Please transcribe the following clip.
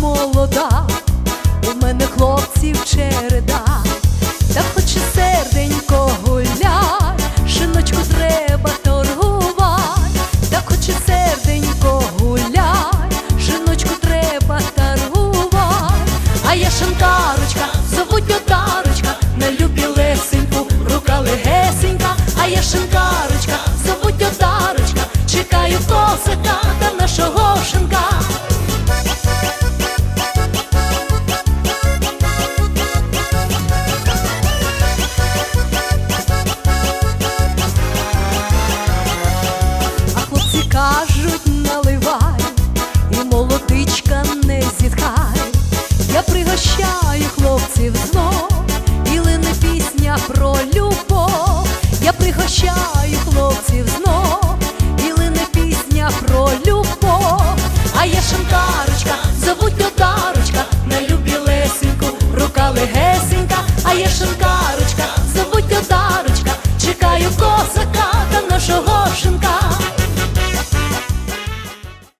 молода, у мене хлопців череда. Любов. Я пригощаю хлопців